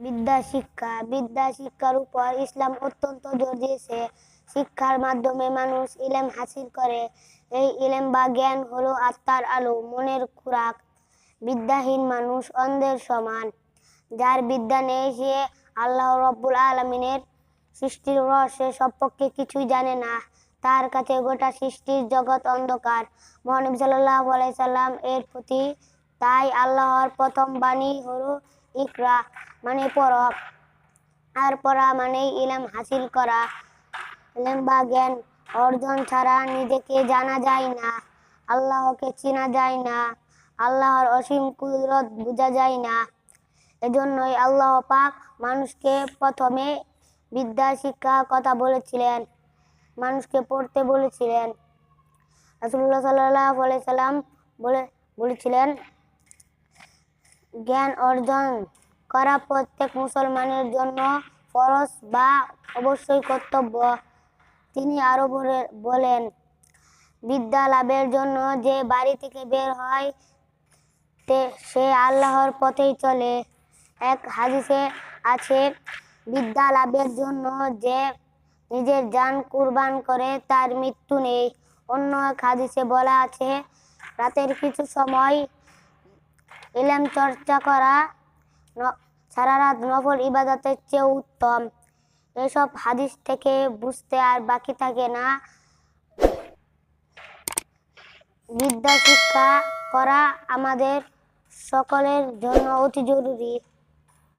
বিদ্যা শিক্ষা, বিদ্যা শিক্ষার উপর ইসলাম অত্যন্ত জোর দিয়েছে। শিক্ষার মাধ্যমে মানুষ ইলেম হাসিল করে। এই ইলেম বা জ্ঞান হলো আত্মার আলো, মনের খোরাক। বিদ্যাহীন মানুষ অন্ধের সমান। যার বিদ্যা নেই, সে আল্লাহ রব্বুল আলমিনের সৃষ্টির রহস্যের সম্পর্কে কিছুই জানে না। তার কাছে গোটা সৃষ্টির জগৎ অন্ধকার। মহানবী সাল্লাহ সাল্লাম এর প্রতি তাই আল্লাহর প্রথম বাণী হলো ইকরা মানে পড় আর পড়া মানে ইলাম হাসিল করা। ইলম বা জ্ঞান অর্জন ছাড়া নিজেকে জানা যায় না, আল্লাহকে চেনা যায় না, আল্লাহর অসীম কুদরত বোঝা যায় না। এজন্যই আল্লাহ পাক মানুষকে প্রথমে বিদ্যা শিক্ষার কথা বলেছিলেন, মানুষকে পড়তে বলেছিলেন। রাসূলুল্লাহ সাল্লাল্লাহু আলাইহি সাল্লাম বলে, বলেছিলেন জ্ঞান অর্জন করা প্রত্যেক মুসলমানের জন্য ফরজ বা অবশ্যই কর্তব্য। তিনি আরও বলে- বলেন, বিদ্যা লাভের জন্য যে বাড়ি থেকে বের হয় সে আল্লাহর পথেই চলে। এক হাদিসে আছে, বিদ্যা লাভের জন্য যে নিজের জান কুরবান করে তার মৃত্যু নেই। অন্য এক হাদিসে বলা আছে, রাতের কিছু সময় ইলম চর্চা করা সারা রাত নফল ইবাদতের চেয়ে উত্তম। এসব হাদিস থেকে বুঝতে আর বাকি থাকে না। বিদ্যা শিক্ষা করা আমাদের সকলের জন্য অতি জরুরি।